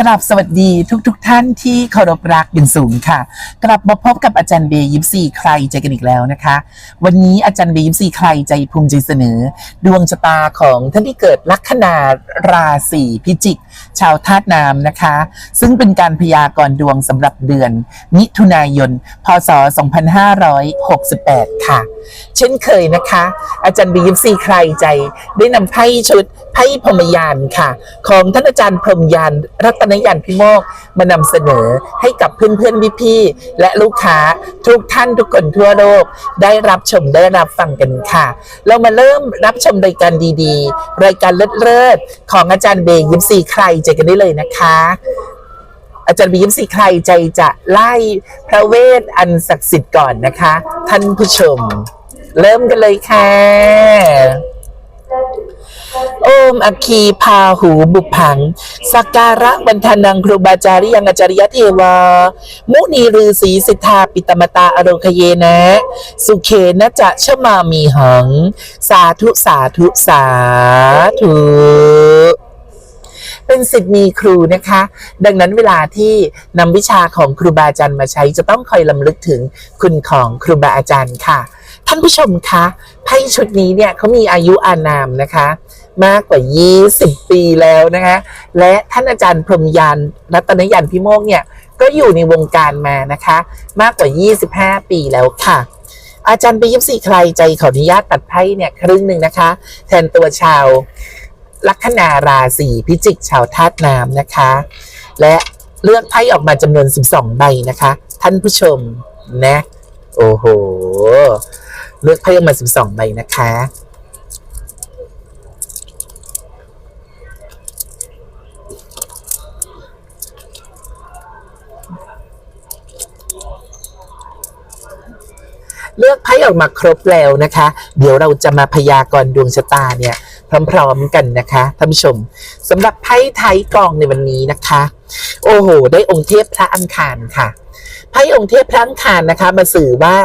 กราบสวัสดีทุกๆทท่านที่เคารพรักอย่างสูงค่ะ กลับมาพบกับอาจารย์เบย์ยิปซีใครใจกันอีกแล้วนะคะ วันนี้อาจารย์เบย์ยิปซีใครใจภูมิใจเสนอ ดวงชะตาของท่านที่เกิดลัคนาราศีพิจิก ชาวธาตุน้ำนะคะ ซึ่งเป็นการพยากรณ์ดวงสำหรับเดือน มิถุนายน พศ 2568 ค่ะ เช่นเคยนะคะ อาจารย์เบียิปซีใครใจได้นำไพ่ชุดไพ่พรมยานค่ะ ของท่านอาจารย์พรมยานรัตนนยานพิโมกมานำเสนอให้กับเพื่อนๆพี่ๆและลูกค้าทุกท่านทุกคนทั่วโลก ได้รับชมได้รับฟังกันค่ะ เรามาเริ่มรับชมรายการดีๆ รายการเลิศๆของอาจารย์เบย์ยิปซีใครใจกันได้เลยนะคะอาจารย์บียิมสีใครใจจะไล่พระเวทอันศักดิ์สิทธิ์ก่อนนะคะ ท่านผู้ชม เริ่มกันเลยค่ะ โอมอัคคีพาหูบุพัง สักการะบรรทานังครูบาจาริยังอาจารยเทวา มุนีฤาษีสิทธาปิตมตาอโรคเยนะ สุเขนะจะชมามีหัง สาธุสาธุสาธุเป็นสิทธิ์มีครูนะคะ ดังนั้นเวลาที่นำวิชาของครูบาอาจารย์มาใช้จะต้องคอยลำลึกถึงคุณของครูบาอาจารย์ค่ะ ท่านผู้ชมคะไพ่ชุดนี้เนี่ยเขามีอายุอานามนะคะ มากกว่า 20 ปีแล้วนะคะ และท่านอาจารย์พรมยานรัตนยานพิโมกเนี่ยก็อยู่ในวงการมานะคะ มากกว่า 25 ปีแล้วค่ะ อาจารย์ไปยิบสี่ใครใจขออนุญาตตัดไพ่เนี่ยครึ่งหนึ่งนะคะ แทนตัวชาวลัคนาราศีพิจิกชาวธาตุน้ำนะคะ และเลือกไพ่ออกมาจำนวน 12 ใบนะคะ ท่านผู้ชมนะ โอ้โห เลือกไพ่ออกมา 12 ใบนะคะ เลือกไพ่ออกมาครบแล้วนะคะ เดี๋ยวเราจะมาพยากรณ์ดวงชะตาเนี่ยพร้อมๆกันนะคะท่านผู้ชมสำหรับไพ่ไทยกองในวันนี้นะคะ โอ้โห ได้องค์เทพพระอังคารค่ะไพ่องค์เทพพระอังคารนะคะ มาสื่อว่า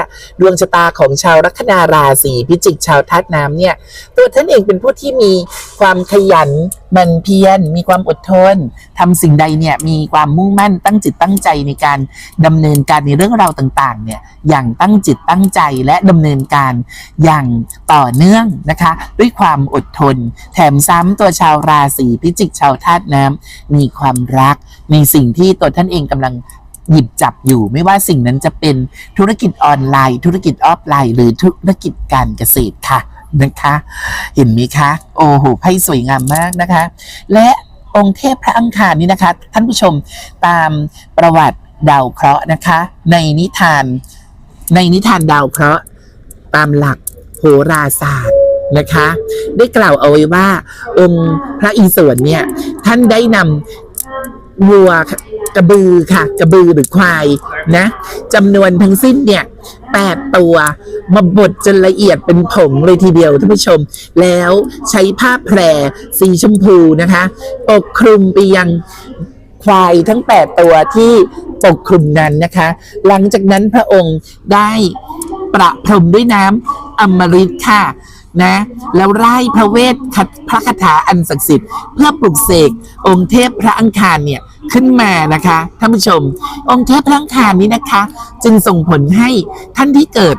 ดวงชะตาของชาวลัคนาราศีพิจิกชาวธาตุน้ำเนี่ย ตัวท่านเองเป็นผู้ที่มีความขยันมันเพียรมีความอดทนทำสิ่งใดเนี่ยมีความมุ่งมั่นตั้งจิตตั้งใจในการดำเนินการในเรื่องราวต่างๆเนี่ยอย่างตั้งจิตตั้งใจและดำเนินการอย่างต่อเนื่องนะคะ ด้วยความอดทน แถมซ้ำตัวชาวราศีพิจิกชาวธาตุน้ำมีความรักในสิ่งที่ตัวท่านเองกำลังหยิบจับอยู่ ไม่ว่าสิ่งนั้นจะเป็นธุรกิจออนไลน์ ธุรกิจออฟไลน์ หรือธุรกิจการเกษตรค่ะนะคะ เห็นไหมคะโอ้โหไพ่สวยงามมากนะคะ และองค์เทพพระอังคารนี่นะคะ ท่านผู้ชมตามประวัติดาวเคราะห์นะคะ ในนิทานในนิทานดาวเคราะห์ตามหลักโหราศาสตร์นะคะ ได้กล่าวเอาไว้ว่าองค์พระอิศวรเนี่ยท่านได้นำ วัวกระบือค่ะ กระบือหรือควายนะจำนวนทั้งสิ้นเนี่ยแปดตัวมาบดจนละเอียดเป็นผงเลยทีเดียวท่านผู้ชม แล้วใช้ผ้าแพรสีชมพูนะคะ ปกคลุมไปยังควายทั้ง8ตัวที่ปกคลุมนั้นนะคะ หลังจากนั้นพระองค์ได้ประพรมด้วยน้ำอมฤตค่ะ นะ แล้วไล่พระเวทพระคาถาอันศักดิ์สิทธิ์เพื่อปลุกเสกองค์เทพพระอังคารเนี่ยขึ้นมานะคะท่านผู้ชม องค์เทพพระอังคารนี้นะคะ จึงส่งผลให้ท่านที่เกิด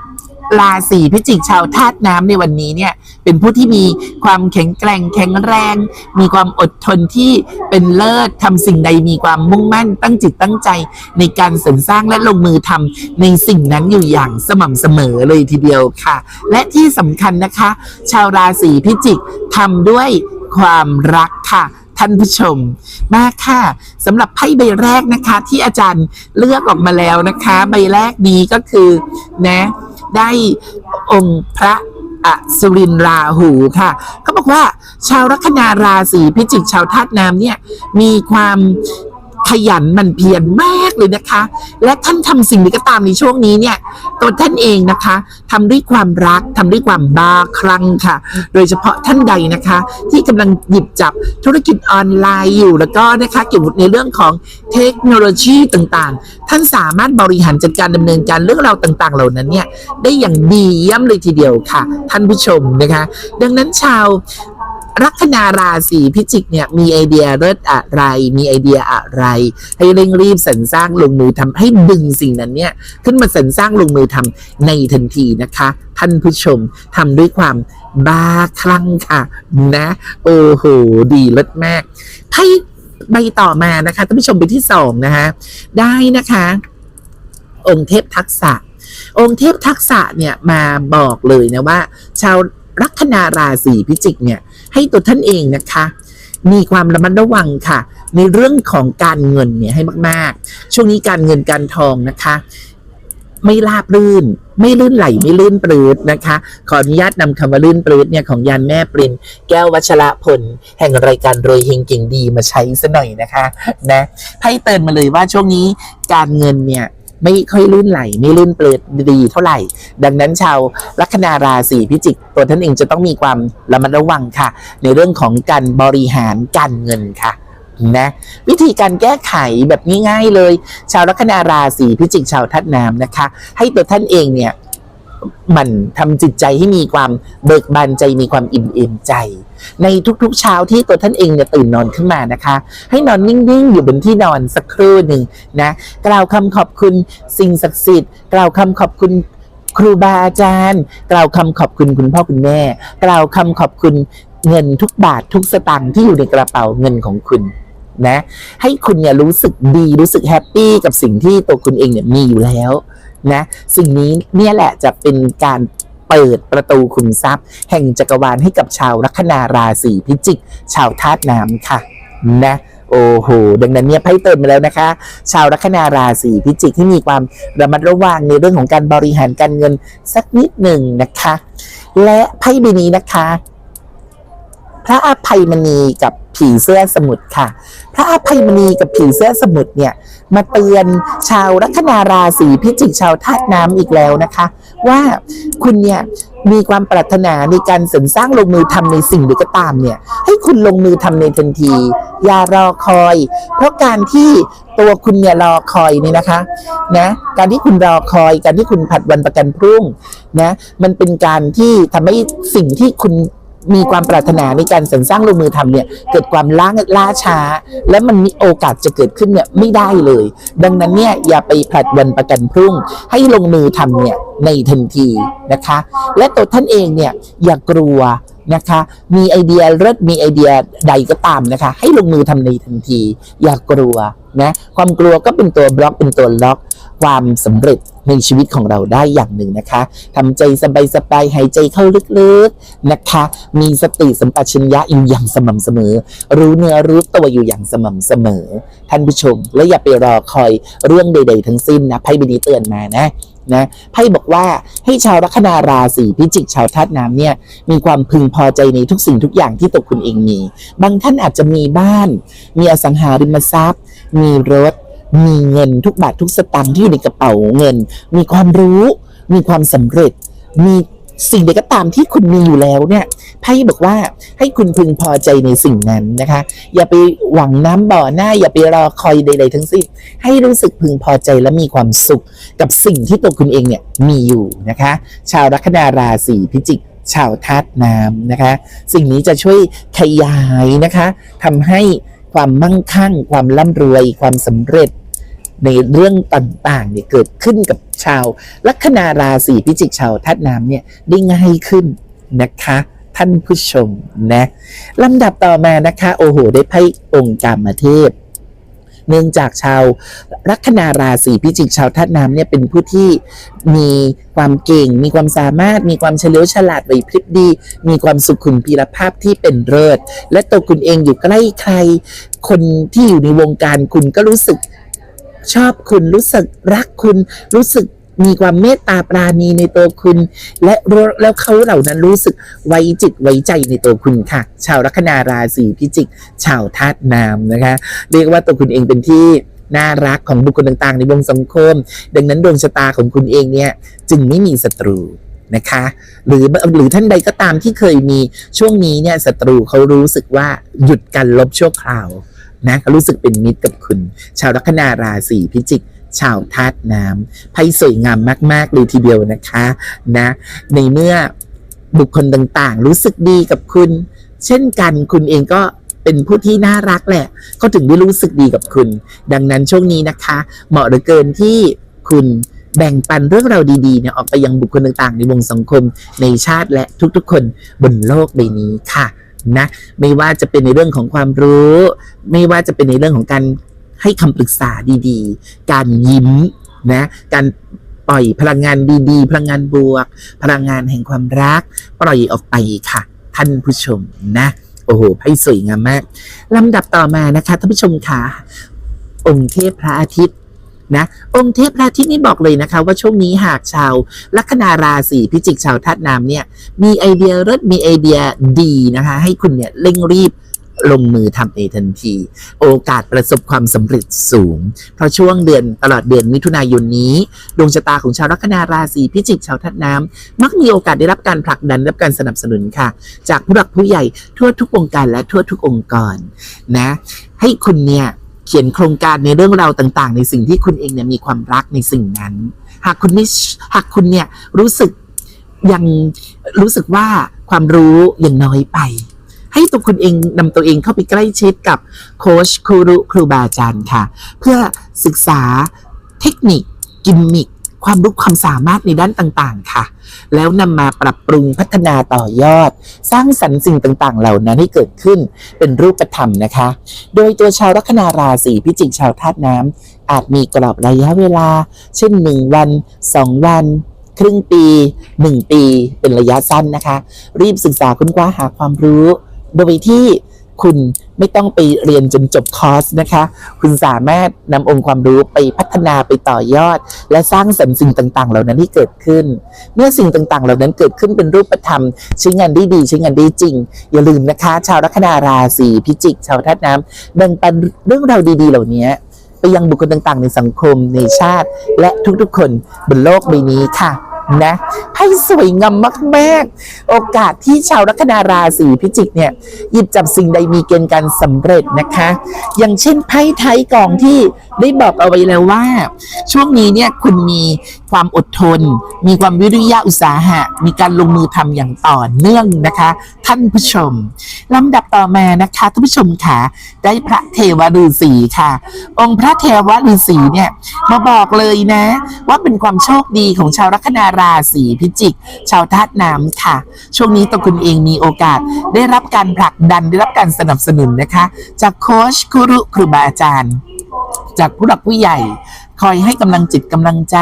ราศีพิจิกชาวธาตุน้ำในวันนี้เนี่ยเป็นผู้ที่มีความแข็งแกร่งแข็งแรง มีความอดทนที่เป็นเลิศทำสิ่งใดมีความมุ่งมั่น ตั้งจิตตั้งใจในการสรรสร้างและลงมือทำในสิ่งนั้นอยู่อย่างสม่ำเสมอเลยทีเดียวค่ะ และที่สำคัญนะคะ ชาวราศีพิจิกทำด้วยความรักค่ะท่านผู้ชมมากค่ะสำหรับไพ่ใบแรกนะคะ ที่อาจารย์เลือกออกมาแล้วนะคะ ใบแรกนี้ก็คือนะ ได้องค์พระอสุรินทราหูค่ะเขาบอกว่าชาวลัคนาราศีพิจิกชาวธาตุน้ำเนี่ยมีความ ขยันมันเพียรมากเลยนะคะ และท่านทำสิ่งใดก็ตามในช่วงนี้เนี่ยตัวท่านเองนะคะทำด้วยความรักทำด้วยความบ้าคลั่งค่ะ โดยเฉพาะท่านใดนะคะ ที่กำลังหยิบจับธุรกิจออนไลน์อยู่แล้วก็นะคะเกี่ยวกับในเรื่องของเทคโนโลยีต่างๆ ท่านสามารถบริหารจัดการดำเนินการเรื่องราวต่าง ๆ เหล่านั้นเนี่ยได้อย่างดีเยี่ยมเลยทีเดียวค่ะ ท่านผู้ชมนะคะ ดังนั้นชาว ลัคนาราศีพิจิกเนี่ยมีไอเดียเลิศอะไร มีไอเดียอะไร ให้เร่งรีบสรรสร้างลงมือทำให้ดึงสิ่งนั้นเนี่ยขึ้นมาสรรสร้างลงมือทำในทันทีนะคะ ท่านผู้ชมทำด้วยความบ้าคลั่งค่ะ นะโอ้โหดีเลิศมากให้ใบต่อมานะคะท่านผู้ชมไปที่สองนะคะได้นะคะ องค์เทพทักษะองค์เทพทักษะเนี่ยมาบอกเลยนะว่า ชาว ลัคนาราศีพิจิกเนี่ยให้ตัวท่านเองนะคะ มีความระมัดระวังค่ะ ในเรื่องของการเงินเนี่ยให้มากๆ ช่วงนี้การเงินการทองนะคะ ไม่ราบรื่น ไม่ลื่นไหลไม่ลื่นปลื้ดนะคะ ขออนุญาตนำคำว่าลื่นปลื้ดเนี่ยของยานแม่ปรินแก้ววัชระพลแห่งรายการรวยเฮงเก่งดีมาใช้ซะหน่อยนะคะนะไพ่เตือนมาเลยว่าช่วงนี้การเงินเนี่ย ไม่ค่อยลื่นไหล ไม่ลื่นเปลืดดีเท่าไหร่ ดังนั้นชาวลัคนาราศีพิจิก ตัวท่านเองจะต้องมีความระมัดระวังค่ะ ในเรื่องของการบริหารการเงินค่ะนะวิธีการแก้ไขแบบง่ายๆเลย ชาวลัคนาราศีพิจิกชาวทัดน้ำนะคะ ให้ตัวท่านเองเนี่ยมันทำจิตใจให้มีความเบิกบานใจมีความอิ่มเอมใจ ในทุกๆเช้าที่ตัวท่านเองเนี่ยตื่นนอนขึ้นมานะคะ ให้นอนนิ่งๆ อยู่บนที่นอนสักครู่หนึ่งนะกล่าวคำขอบคุณสิ่งศักดิ์สิทธิ์ กล่าวคำขอบคุณครูบาอาจารย์ กล่าวคำขอบคุณคุณพ่อคุณแม่ กล่าวคำขอบคุณเงินทุกบาททุกสตางค์ที่อยู่ในกระเป๋าเงินของคุณนะให้คุณเนี่ยรู้สึกดีรู้สึกแฮปปี้กับสิ่งที่ตัวคุณเองเนี่ยมีอยู่แล้วนะสิ่งนี้เนี่ยแหละจะเป็นการ เปิดประตูขุมทรัพย์ แห่งจักรวาลให้กับชาวลัคนาราศีพิจิก ชาวธาตุน้ำค่ะนะโอ้โห ดังนั้นเนี่ยไพ่เติมมาแล้วนะคะ ชาวลัคนาราศีพิจิกที่มีความระมัดระวังในเรื่องของการบริหารการเงินสักนิดหนึ่งนะคะ และไพ่ใบนี้นะคะ พระอภัยมณีกับผีเสื้อสมุทรค่ะ พระอภัยมณีกับผีเสื้อสมุทรเนี่ย มาเตือนชาวลัคนาราศีพิจิกชาวธาตุน้ำอีกแล้วนะคะ ว่าคุณเนี่ยมีความปรารถนาในการสรรสร้างลงมือทำในสิ่งใดก็ตามเนี่ย ให้คุณลงมือทำในทันที อย่ารอคอย เพราะการที่ตัวคุณเนี่ยรอคอยนี่นะคะนะการที่คุณรอคอย การที่คุณผัดวันประกันพรุ่งนะมันเป็นการที่ทำให้สิ่งที่คุณ มีความปรารถนาในการสรรสร้างลงมือทำเนี่ยเกิดความล้าล่าช้า และมันมีโอกาสจะเกิดขึ้นเนี่ยไม่ได้เลย ดังนั้นเนี่ยอย่าไปผลัดวันประกันพรุ่ง ให้ลงมือทำเนี่ยในทันทีนะคะ และตัวท่านเองเนี่ยอย่ากลัวนะคะ มีไอเดียเลิศมีไอเดียใดก็ตามนะคะ ให้ลงมือทำในทันที อย่ากลัวนะความกลัวก็เป็นตัวบล็อกเป็นตัวล็อกความสำเร็จ ในชีวิตของเราได้อย่างหนึ่งนะคะทำใจสบายๆหายใจเข้าลึกๆนะคะ มีสติสัมปชัญญะอยู่อย่างสม่ำเสมอ รู้เนื้อรู้ตัวอยู่อย่างสม่ำเสมอ ท่านผู้ชม และอย่าไปรอคอยเรื่องใด ๆ ทั้งสิ้นนะไพ่ใบนี้เตือนมานะนะไพ่บอกว่าให้ชาวลัคนาราศีพิจิกชาวธาตุน้ำเนี่ยมีความพึงพอใจในทุกสิ่งทุกอย่างที่ตัวคุณเองมี บางท่านอาจจะมีบ้าน มีอสังหาริมทรัพย์ มีรถ มีเงินทุกบาททุกสตางค์ที่อยู่ในกระเป๋าเงิน มีความรู้ มีความสำเร็จ มีสิ่งใดก็ตามที่คุณมีอยู่แล้วเนี่ยไพ่บอกว่าให้คุณพึงพอใจในสิ่งนั้นนะคะ อย่าไปหวังน้ำบ่อหน้า อย่าไปรอคอยใด ๆ ทั้งสิ้น ให้รู้สึกพึงพอใจและมีความสุข กับสิ่งที่ตัวคุณเองเนี่ยมีอยู่นะคะ ชาวลัคนาราศีพิจิกชาวธาตุน้ำนะคะ สิ่งนี้จะช่วยขยายนะคะทำให้ ความมั่งคั่ง ความร่ำรวย ความสำเร็จในเรื่องต่างๆเนี่ยเกิดขึ้นกับชาว ลัคนาราศีพิจิกชาวธาตุน้ำเนี่ยได้ง่ายขึ้นนะคะ ท่านผู้ชมนะลำดับต่อมานะคะ โอ้โห ได้ไพ่องค์กรรมเทพ เนื่องจากชาวลัคนาราศีพิจิกชาวธาตุน้ำเนี่ยเป็นผู้ที่มีความเก่ง มีความสามารถ มีความเฉลียวฉลาดไหวพริบดี มีความสุขุมพีรภาพที่เป็นเลิศและตัวคุณเองอยู่ใกล้ใคร คนที่อยู่ในวงการคุณก็รู้สึกชอบคุณรู้สึกรักคุณรู้สึก มีความเมตตาปราณีในตัวคุณ และแล้วเขาเหล่านั้นรู้สึกไว้จิตไว้ใจในตัวคุณค่ะ ชาวลัคนาราศีพิจิก ชาวธาตุน้ำนะคะ เรียกว่าตัวคุณเองเป็นที่น่ารักของบุคคลต่างๆ ในวงสังคม ดังนั้นดวงชะตาของคุณเองเนี่ยจึงไม่มีศัตรูนะคะหรือหรือท่านใดก็ตามที่เคยมีช่วงนี้เนี่ยศัตรูเขารู้สึกว่าหยุดการลบชั่วคราวนะรู้สึกเป็นมิตรกับคุณ ชาวลัคนาราศีพิจิก ชาวธาตุน้ำไพ่สวยงามมาก ๆ เลยทีเดียวนะคะนะ ในเมื่อบุคคลต่างๆ รู้สึกดีกับคุณ เช่นกันคุณเองก็เป็นผู้ที่น่ารักแหละเขาถึงได้รู้สึกดีกับคุณ ดังนั้นช่วงนี้นะคะ เหมาะเหลือเกินที่คุณแบ่งปันเรื่องราวดีๆเนี่ยออกไปยังบุคคลต่างๆ ในวงสังคมในชาติและทุกๆ คนบนโลกใบนี้ค่ะนะไม่ว่าจะเป็นในเรื่องของความรู้ ไม่ว่าจะเป็นในเรื่องของการ ให้คำปรึกษาดีๆ การยิ้มนะการปล่อยพลังงานดีๆ พลังงานบวก พลังงานแห่งความรัก ปล่อยออกไปค่ะ ท่านผู้ชมนะโอ้โหไพ่สวยงามมากลำดับต่อมานะคะท่านผู้ชมค่ะองค์เทพพระอาทิตย์นะองค์เทพพระอาทิตย์นี่บอกเลยนะคะ ว่าช่วงนี้หากชาวลัคนาราศีพิจิกชาวธาตุน้ำเนี่ยมีไอเดียเลิศมีไอเดียดีนะคะ ให้คุณเนี่ยเร่งรีบ ลงมือทำในทันที โอกาสประสบความสำเร็จสูง เพราะช่วงเดือนตลอดเดือนมิถุนายนนี้ ดวงชะตาของชาวลัคนาราศีพิจิกชาวธาตุน้ำมักมีโอกาสได้รับการผลักดันรับการสนับสนุนค่ะ จากผู้หลักผู้ใหญ่ทั่วทุกวงการและทั่วทุกองค์กรนะ ให้คุณเนี่ยเขียนโครงการในเรื่องราวต่าง ๆ ในสิ่งที่คุณเองเนี่ยมีความรักในสิ่งนั้น หากคุณไม่หากคุณเนี่ยรู้สึกยังรู้สึกว่าความรู้ยังน้อยไป ให้ตัวคุณเองนำตัวเองเข้าไปใกล้ชิดกับโค้ชครูรุครูบาอาจารย์ค่ะ เพื่อศึกษาเทคนิค กิมมิคความรู้ความสามารถในด้านต่างๆ ค่ะ แล้วนำมาปรับปรุงพัฒนาต่อยอด สร้างสรรค์สิ่งต่างๆ เหล่านั้นให้เกิดขึ้นเป็นรูปธรรมนะคะ โดยตัวชาวลัคนาราศีพิจิกชาวธาตุน้ำอาจมีกรอบระยะเวลา เช่น 1 วัน 2 วัน ครึ่งปี 1 ปี เป็นระยะสั้นนะคะ รีบศึกษาค้นคว้าหาความรู้ โดยที่คุณไม่ต้องไปเรียนจนจบคอร์สนะคะ คุณสามารถนำองค์ความรู้ไปพัฒนาไปต่อยอด และสร้างสรรค์สิ่งต่างๆ เหล่านั้นให้เกิดขึ้น เมื่อสิ่งต่างๆ เหล่านั้นเกิดขึ้นเป็นรูปธรรมใช้งานได้ดีใช้งานได้จริง อย่าลืมนะคะ ชาวลัคนาราศีพิจิก ชาวธาตุน้ำแบ่งปันเรื่องราวดี ๆ เหล่านี้ไปยังบุคคลต่างๆ ในสังคมในชาติ และทุกๆ คนบนโลกใบนี้ค่ะ นะไพ่สวยงามมากๆ โอกาสที่ชาวลัคนาราศีพิจิกเนี่ยหยิบจับสิ่งใดมีเกณฑ์การสำเร็จนะคะ อย่างเช่นไพ่ไทยกองที่ ได้บอกเอาไว้แล้วว่า ช่วงนี้เนี่ยคุณมีความอดทน มีความวิริยะอุตสาหะ มีการลงมือทำอย่างต่อเนื่องนะคะ ท่านผู้ชมลำดับต่อมานะคะท่านผู้ชมค่ะได้พระเทวฤาษีค่ะ องค์พระเทวฤาษีเนี่ยมาบอกเลยนะ ว่าเป็นความโชคดีของชาวลัคนาราศีพิจิก ชาวธาตุน้ำค่ะ ช่วงนี้ตัวคุณเองมีโอกาส ได้รับการผลักดันได้รับการสนับสนุนนะคะ จากโค้ชครูครูบาอาจารย์ จากผู้หลักผู้ใหญ่ คอยให้กำลังจิตกำลังใจ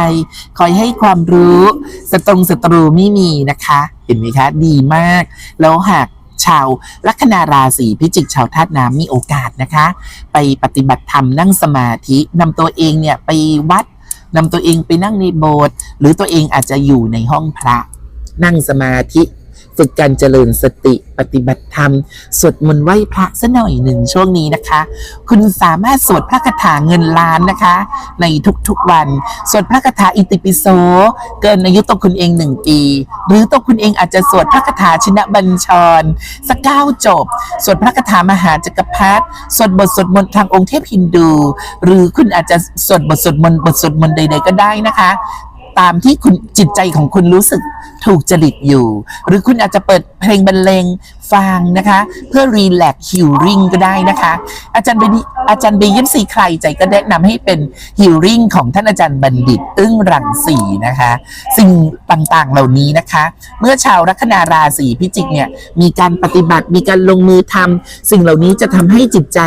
คอยให้ความรู้สตรงศัตรูไม่มีนะคะ เห็นไหมคะ ดีมาก แล้วหากชาวลัคนาราศีพิจิกชาวธาตุน้ำมีโอกาสนะคะ ไปปฏิบัติธรรมนั่งสมาธินำตัวเองเนี่ยไปวัดนำตัวเองไปนั่งในโบสถ์หรือตัวเองอาจจะอยู่ในห้องพระ นั่งสมาธิ ฝึกการเจริญสติปฏิบัติธรรม สวดมนต์ไหว้พระสักหน่อยหนึ่งช่วงนี้นะคะ คุณสามารถสวดพระคาถาเงินล้านนะคะ ในทุกๆวัน สวดพระคาถาอิติปิโส เกินอายุตัวคุณเองหนึ่งปี หรือตัวคุณเองอาจจะสวดพระคาถาชินบัญชรสักเก้าจบ สวดพระคาถามหาจักรพรรดิสวดบทสวดมนต์ทางองค์เทพฮินดู หรือคุณอาจจะสวดบทสวดมนต์บทสวดมนต์ใด ๆ ก็ได้นะคะ ตามที่คุณจิตใจของคุณรู้สึกถูกจริตอยู่ หรือคุณอาจจะเปิดเพลงบรรเลงฟังนะคะ เพื่อรีแลกฮิลลิ่งก็ได้นะคะ อาจารย์บนอาจารย์เบยิมสีใครใจก็แนะนำให้เป็นฮิลลิ่งของท่านอาจารย์บัณฑิต อึ้งรังสีนะคะ สิ่งต่างๆเหล่านี้นะคะ เมื่อชาวลัคนาราศีพิจิกเนี่ยมีการปฏิบัติมีการลงมือทำสิ่งเหล่านี้จะทำให้จิตใจ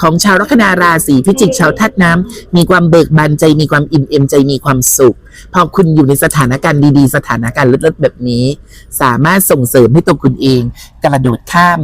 ของชาวลัคนาราศีพิจิกชาวธาตุน้ำมีความเบิกบานใจมีความอิ่มเอมใจมีความสุขพอคุณอยู่ในสถานการณ์ดีๆ สถานการณ์เลิศๆแบบนี้ สามารถส่งเสริมให้ตัวคุณเอง กระโดดข้าม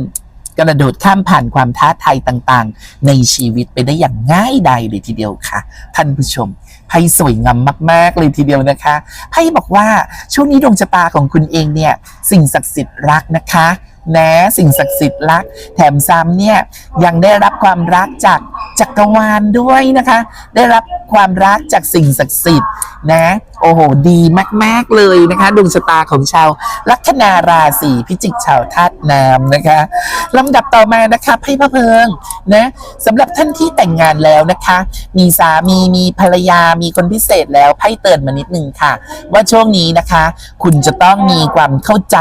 กระโดดข้ามผ่านความท้าทายต่างๆ ในชีวิตไปได้อย่างง่ายดายเลยทีเดียวค่ะ ท่านผู้ชมไพ่สวยงามมาก ๆ เลยทีเดียวนะคะไพ่บอกว่าช่วงนี้ดวงชะตาของคุณเองเนี่ย สิ่งศักดิ์สิทธิ์รักนะคะนะสิ่งศักดิ์สิทธิ์รัก แถมซ้ำเนี่ยยังได้รับความรักจากจักรวาลด้วยนะคะ ได้รับความรักจากสิ่งศักดิ์สิทธิ์ นะ โอ้โห ดีมาก ๆ เลยนะคะดวงชะตาของชาวลัคนาราศีพิจิกชาวธาตุน้ำนะคะลำดับต่อมานะคะไพ่พระเพิงนะสำหรับท่านที่แต่งงานแล้วนะคะ มีสามีมีภรรยามีคนพิเศษแล้วไพ่เตือนมานิดนึงค่ะ ว่าช่วงนี้นะคะ คุณจะต้องมีความเข้าใจ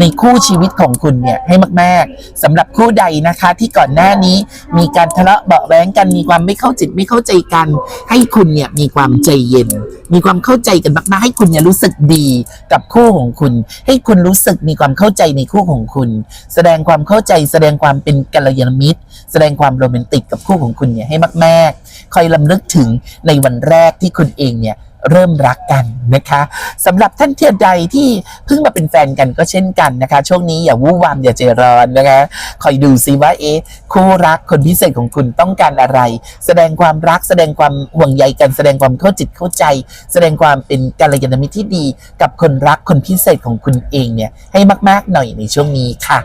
ในคู่ชีวิตของคุณเนี่ยให้มาก ๆสำหรับคู่ใดนะคะที่ก่อนหน้านี้มีการทะเลาะเบาะแว้งกันมีความไม่เข้าจิตไม่เข้าใจกัน ให้คุณเนี่ยมีความใจเย็น มีความเข้าใจกันมากๆให้คุณเนี่ยรู้สึกดีกับคู่ของคุณ ให้คุณรู้สึกมีความเข้าใจในคู่ของคุณ แสดงความเข้าใจ แสดงความเป็นกัลยาณมิตร แสดงความโรแมนติกกับคู่ของคุณเนี่ยให้มากๆคอยลำลึกถึงในวันแรกที่คุณเองเนี่ย เริ่มรักกันนะคะสำหรับท่านเทียใดที่เพิ่งมาเป็นแฟนกันก็เช่นกันนะคะ ช่วงนี้อย่าวู่วามอย่าใจร้อนนะคะคอยดูซิว่าเอ๊ะคู่รักคนพิเศษของคุณต้องการอะไร แสดงความรักแสดงความห่วงใยกันแสดงความเข้าจิตเข้าใจ แสดงความเป็นกัลยาณมิตรที่ดี กับคนรักคนพิเศษของคุณเองเนี่ยให้มาก ๆหน่อยในช่วงนี้ค่ะ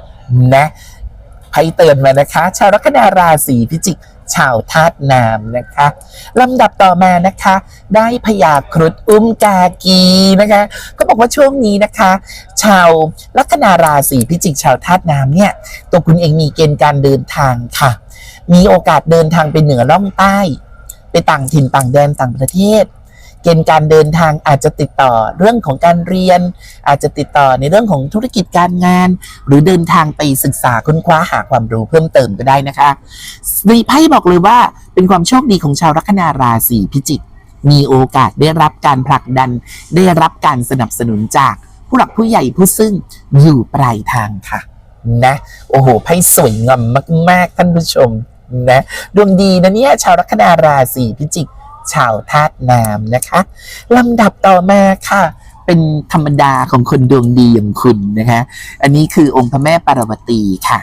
นะไพ่เตือนมานะคะ ชาวลัคนาราศีพิจิก ชาวธาตุน้ำนะคะลำดับต่อมานะคะ ได้พยาครุฑอุ้มกากีนะคะ ก็บอกว่าช่วงนี้นะคะ ชาวลัคนาราศีพิจิกชาวธาตุน้ำเนี่ย ตัวคุณเองมีเกณฑ์การเดินทางค่ะ มีโอกาสเดินทางไปเหนือล่องใต้ ไปต่างถิ่นต่างแดนต่างประเทศ เกณฑ์การเดินทางอาจจะติดต่อเรื่องของการเรียน อาจจะติดต่อในเรื่องของธุรกิจการงาน หรือเดินทางไปศึกษาค้นคว้าหาความรู้เพิ่มเติมก็ได้นะคะสีไพ่บอกเลยว่าเป็นความโชคดีของชาวลัคนาราศีพิจิกมีโอกาสได้รับการผลักดัน ได้รับการสนับสนุนจากผู้หลักผู้ใหญ่ผู้ซึ่งอยู่ปลายทางค่ะ นะ โอ้โหไพ่สวยงามมาก ๆ ท่านผู้ชมนะดวงดีนะเนี่ยชาวลัคนาราศีพิจิก ชาวธาตุน้ำนะคะลำดับต่อมาค่ะ เป็นธรรมดาของคนดวงดีอย่างคุณนะคะ อันนี้คือองค์พระแม่ปารวตีค่ะ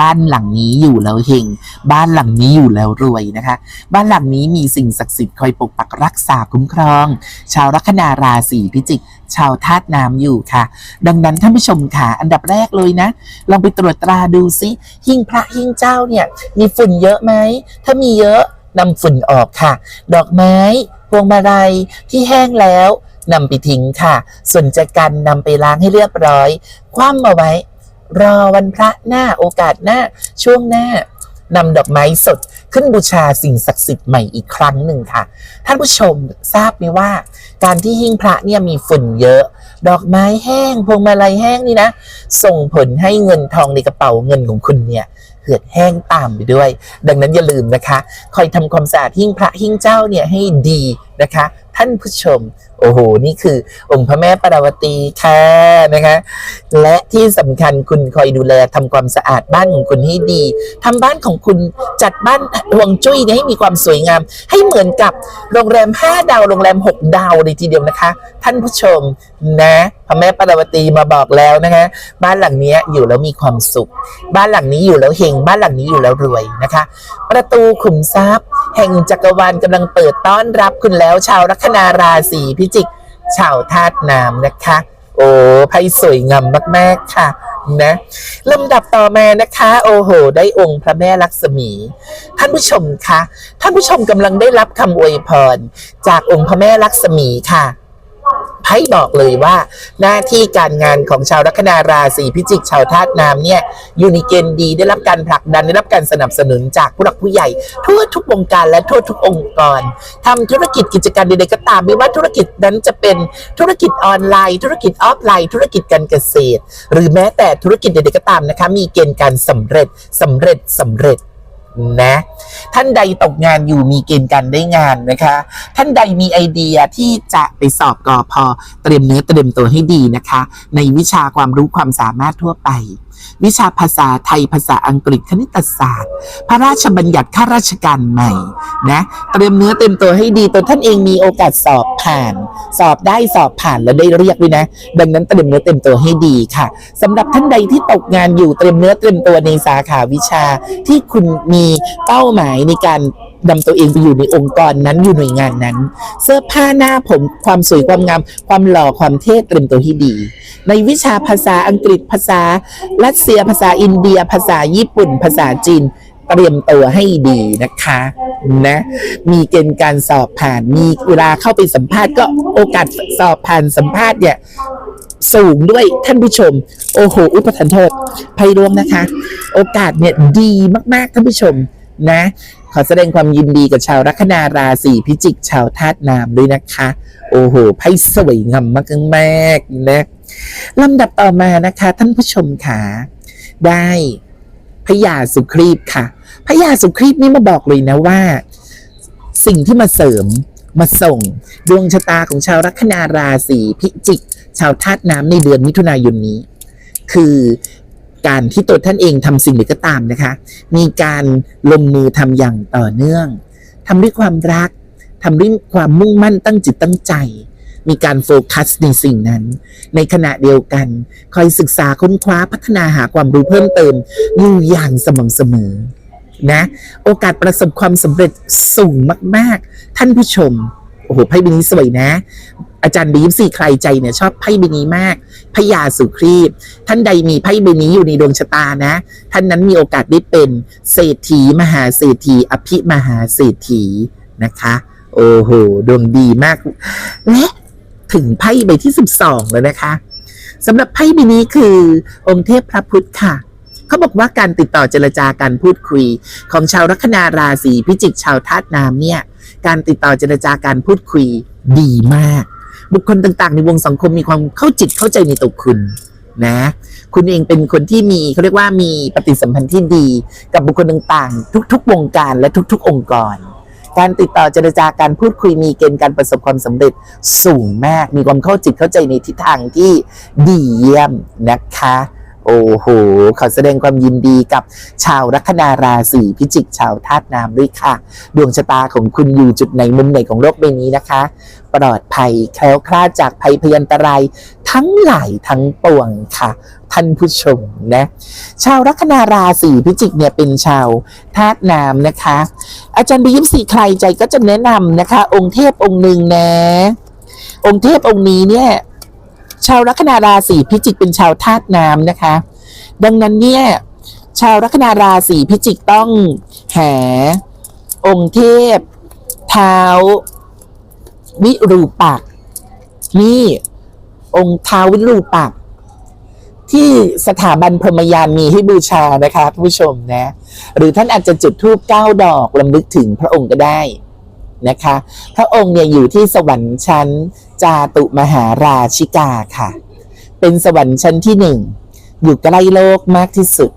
บ้านหลังนี้อยู่แล้วเฮงบ้านหลังนี้อยู่แล้วรวยนะคะ บ้านหลังนี้มีสิ่งศักดิ์สิทธิ์คอยปกปักรักษาคุ้มครอง ชาวลัคนาราศีพิจิกชาวธาตุน้ำอยู่ค่ะ ดังนั้นท่านผู้ชมค่ะ อันดับแรกเลยนะ ลองไปตรวจตราดูซิหิ้งพระหิ้งเจ้าเนี่ย มีฝุ่นเยอะไหม ถ้ามีเยอะ นำฝุ่นออกค่ะ ดอกไม้ พวงมาลัยที่แห้งแล้วนำไปทิ้งค่ะ ส่วนจะกันนำไปล้างให้เรียบร้อย คว่ำเอาไว้ รอวันพระหน้าโอกาสหน้าช่วงหน้านำดอกไม้สดขึ้นบูชาสิ่งศักดิ์สิทธิ์ใหม่อีกครั้งหนึ่งค่ะ ท่านผู้ชมทราบไหมว่า การที่หิ้งพระเนี่ยมีฝุ่นเยอะ ดอกไม้แห้งพวงมาลัยแห้งนี่นะ ส่งผลให้เงินทองในกระเป๋าเงินของคุณเนี่ย เหือดแห้งตามไปด้วย ดังนั้นอย่าลืมนะคะ คอยทำความสะอาดหิ้งพระหิ้งเจ้าเนี่ยให้ดีนะคะ ท่านผู้ชม โอ้โห นี่คือ องค์พระแม่ปาราวตีค่ะนะคะ และที่สำคัญคุณคอยดูแลทำความสะอาดบ้านของคุณให้ดีทำบ้านของคุณจัดบ้านฮวงจุ้ยเนี่ยให้มีความสวยงาม ให้เหมือนกับโรงแรม 5 ดาวโรงแรม 6 ดาวเลยทีเดียวนะคะ ท่านผู้ชมนะพระแม่ปารวตีมาบอกแล้วนะคะ บ้านหลังนี้อยู่แล้วมีความสุข บ้านหลังนี้อยู่แล้วเฮงบ้านหลังนี้อยู่แล้วรวยนะคะ ประตูขุมทรัพย์ แห่งจักรวาลกำลังเปิดต้อนรับคุณแล้ว ชาวลัคนาราศีพิจิก ชาวธาตุน้ำนะคะ โอ้ไพ่สวยงามมากๆค่ะนะลำดับต่อมานะคะ โอ้โห ได้องค์พระแม่ลักษมี ท่านผู้ชมคะท่านผู้ชมกำลังได้รับคำอวยพร จากองค์พระแม่ลักษมีค่ะ ไพ่บอกเลยว่า หน้าที่การงานของชาวลัคนาราศีพิจิกชาวธาตุน้ำเนี่ยอยู่ในเกณฑ์ดีได้รับการผลักดันได้รับการสนับสนุนจากผู้หลักผู้ใหญ่ ทั่วทุกวงการและทั่วทุกองค์กรทำธุรกิจกิจการใดๆก็ตามไม่ว่าธุรกิจนั้นจะเป็นธุรกิจออนไลน์ ธุรกิจออฟไลน์ ธุรกิจการเกษตร หรือแม้แต่ธุรกิจใดๆก็ตามนะคะมีเกณฑ์การสำเร็จสำเร็จสำเร็จ นะ ท่านใดตกงานอยู่มีเกณฑ์การได้งานนะคะ ท่านใดมีไอเดียที่จะไปสอบกอพอเตรียมเนื้อเตรียมตัวให้ดีนะคะ ในวิชาความรู้ความสามารถทั่วไป วิชาภาษาไทยภาษาอังกฤษคณิตศาสตร์ พระราชบัญญัติข้าราชการใหม่นะเตรียมเนื้อเตรียมตัวให้ดีตัวท่านเองมีโอกาสสอบผ่าน สอบได้สอบผ่านแล้วได้เรียกด้วยนะ ดังนั้นเตรียมเนื้อเตรียมตัวให้ดีค่ะสำหรับท่านใดที่ตกงานอยู่เตรียมเนื้อเตรียมตัวในสาขาวิชาที่คุณมีเป้าหมายในการ นำตัวเองไปอยู่ในองค์กรนั้นอยู่หน่วยงานนั้น เสื้อผ้าหน้าผมความสวยความงาม ความหล่อความเท่เตรียมตัวให้ดี ในวิชาภาษาอังกฤษภาษา รัสเซียภาษาอินเดีย ภาษาญี่ปุ่น ภาษาจีนเตเตรียมตัวให้ดีนะคะนะมีเกณฑ์การสอบผ่านมีเวลาเข้าไปสัมภาษณ์ก็โอกาสสอบผ่านสัมภาษณ์เนี่ยสูงด้วยท่านผู้ชม โอ้โห อุปทานโทษภัยรวมนะคะ โอกาสเนี่ยดีมาก ๆ ท่านผู้ชม นะ ขอแสดงความยินดีกับชาวลัคนาราศีพิจิก ชาวธาตุน้ำด้วยนะคะ โอ้โหไพ่สวยงามมากๆนะลำดับต่อมานะคะ ท่านผู้ชมค่ะได้พญาสุครีบค่ะพญาสุครีบนี่มาบอกเลยนะว่า สิ่งที่มาเสริมมาส่ง ดวงชะตาของชาวลัคนาราศีพิจิก ชาวธาตุน้ำในเดือนมิถุนายนนี้ คือ การที่ตัวท่านเองทำสิ่งใดก็ตามนะคะ มีการลงมือทำอย่างต่อเนื่องทำด้วยความรักทำด้วยความมุ่งมั่นตั้งจิตตั้งใจ มีการโฟกัสในสิ่งนั้น ในขณะเดียวกัน คอยศึกษาค้นคว้าพัฒนาหาความรู้เพิ่มเติมอยู่อย่างสม่ำเสมอนะโอกาสประสบความสำเร็จสูงมาก ๆ ท่านผู้ชมโอ้โหไพ่ใบนี้สวยนะ อาจารย์บีมสี่ใครใจเนี่ยชอบไพ่ใบนี้มากพญาสุครีบ ท่านใดมีไพ่ใบนี้อยู่ในดวงชะตานะ ท่านนั้นมีโอกาสได้เป็นเศรษฐีมหาเศรษฐี อภิมหาเศรษฐีนะคะ โอ้โหดวงดีมาก และถึงไพ่ใบที่ 12 แล้วนะคะสำหรับไพ่ใบนี้คือองค์เทพพระพุทธค่ะเขาบอกว่าการติดต่อเจรจาการพูดคุย ของชาวลัคนาราศีพิจิกชาวธาตุน้ำเนี่ย การติดต่อเจรจาการพูดคุยดีมาก บุคคลต่างๆ ในวงสังคมมีความเข้าจิตเข้าใจในตัวคุณนะ คุณเองเป็นคนที่มีเขาเรียกว่ามีปฏิสัมพันธ์ที่ดี กับบุคคลต่างๆ ทุก ๆ วงการและทุก ๆ องค์กร การติดต่อเจรจาการพูดคุยมีเกณฑ์การประสบความสำเร็จสูงมาก มีความเข้าจิตเข้าใจในทิศทางที่ดีเยี่ยมนะคะ โอ้โห ขอแสดงความยินดีกับชาวลัคนาราศีพิจิกชาวธาตุน้ำด้วยค่ะ ดวงชะตาของคุณอยู่จุดไหนมุมไหนของโลกใบนี้นะคะ ปลอดภัยแคล้วคลาดจากภัยพยันตรายทั้งหลายทั้งปวงค่ะ ท่านผู้ชมนะ ชาวลัคนาราศีพิจิกเนี่ยเป็นชาวธาตุน้ำนะคะ อาจารย์บียิมสีใครใจก็จะแนะนำนะคะ องค์เทพองค์หนึ่งนะ องค์เทพองค์นี้เนี่ย ชาวลัคนาราศีพิจิกเป็นชาวธาตุน้ำนะคะ ดังนั้นเนี่ยชาวลัคนาราศีพิจิกต้องหาองค์เทพ เท้า วิรูปักษ์นี่องค์เท้าวิรูปักษ์ที่สถาบันพรหมยานมีให้บูชานะคะผู้ชมนะ หรือท่านอาจจะจุดธูปเก้าดอกลำลึกถึงพระองค์ก็ได้ นะคะ พระองค์เนี่ยอยู่ที่สวรรค์ชั้นจาตุมหาราชิกาค่ะ เป็นสวรรค์ชั้นที่หนึ่งอยู่ใกล้โลกมากที่สุด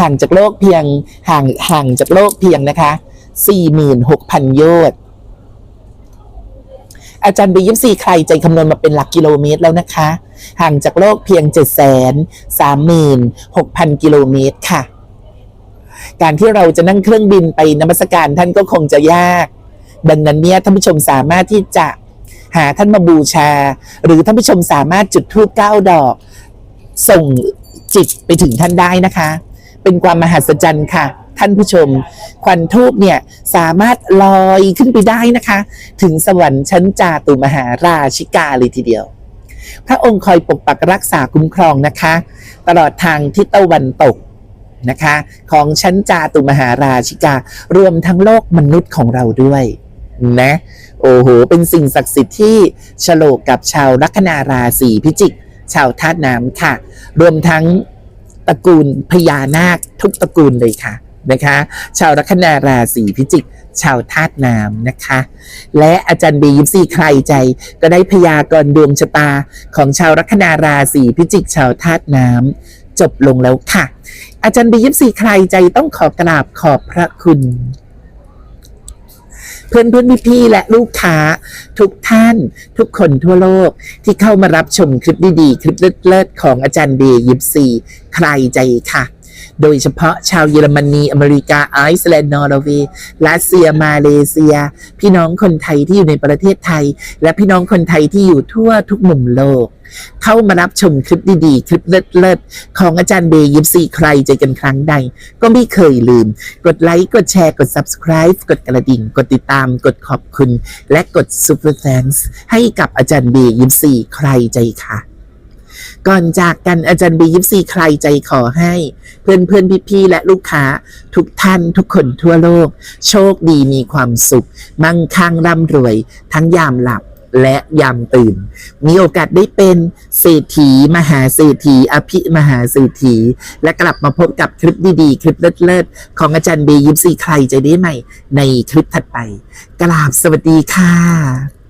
ห่างจากโลกเพียงห่างห่างจากโลกเพียงนะคะ46,000 โยชน์อาจารย์บียิมซีใครใจคำนวณมาเป็นหลักกิโลเมตรแล้วนะคะ ห่างจากโลกเพียง 736,000 กิโลเมตรค่ะ การที่เราจะนั่งเครื่องบินไปนมัสการท่านก็คงจะยาก ดังนั้นเนี่ยท่านผู้ชมสามารถที่จะหาท่านมาบูชา หรือท่านผู้ชมสามารถจุดธูปเก้าดอก ส่งจิตไปถึงท่านได้นะคะ เป็นความมหัศจรรย์ค่ะ ท่านผู้ชม ควันทูบเนี่ยสามารถลอยขึ้นไปได้นะคะ ถึงสวรรค์ชั้นจาตุมหาราชิกาเลยทีเดียว พระองค์คอยปกปักรักษาคุ้มครองนะคะ ตลอดทางทิศตะวันตกนะคะ ของชั้นจาตุมหาราชิกา รวมทั้งโลกมนุษย์ของเราด้วย นะ โอ้โห เป็นสิ่งศักดิ์สิทธิ์ที่ฉลกกับชาวลัคนาราศีพิจิก ชาวธาตุน้ำค่ะ รวมทั้งตระกูลพญานาคทุกตระกูลเลยค่ะนะคะ ชาวลัคนาราศีพิจิก ชาวธาตุน้ำนะคะ และอาจารย์บียิปซีใครใจ ก็ได้พยากรณ์ดวงชะตาของชาวลัคนาราศีพิจิก ชาวธาตุน้ำจบลงแล้วค่ะ อาจารย์บียิปซีใครใจต้องขอกราบขอบพระคุณ พื่อนเพื่อนพี่พี่ๆและลูกค้า ทุกท่าน ทุกคนทั่วโลกที่เข้ามารับชมคลิปดีๆ คลิปเลิศๆของอาจารย์เบย์ยิปซี ใครใจค่ะ โดยเฉพาะชาวเยอรมนี อเมริกา ไอซ์แลนด์ นอร์เวย์ รัสเซีย มาเลเซีย พี่น้องคนไทยที่อยู่ในประเทศไทย และพี่น้องคนไทยที่อยู่ทั่วทุกมุมโลก เข้ามารับชมคลิปดีๆ คลิปเลิศๆ ของอาจารย์เบย์ยิปซีใครใจกันครั้งใด ก็ไม่เคยลืม กดไลค์ กดแชร์ กด subscribe กดกระดิ่ง กดติดตาม กดขอบคุณ และกด super thanks ให้กับอาจารย์เบย์ยิปซีใครใจค่ะ ก่อนจากกันอาจารย์บียิปซีใครใจขอให้ เพื่อนเพื่อนพี่ๆและลูกค้า ทุกท่านทุกคนทั่วโลก โชคดีมีความสุข มั่งคั่งร่ำรวย ทั้งยามหลับและยามตื่น มีโอกาสได้เป็นเศรษฐี มหาเศรษฐี อภิมหาเศรษฐี และกลับมาพบกับคลิปดีๆ คลิปเลิศๆ ของอาจารย์เบยิปซีใครใจได้ใหม่ ในคลิปถัดไป กราบสวัสดีค่ะ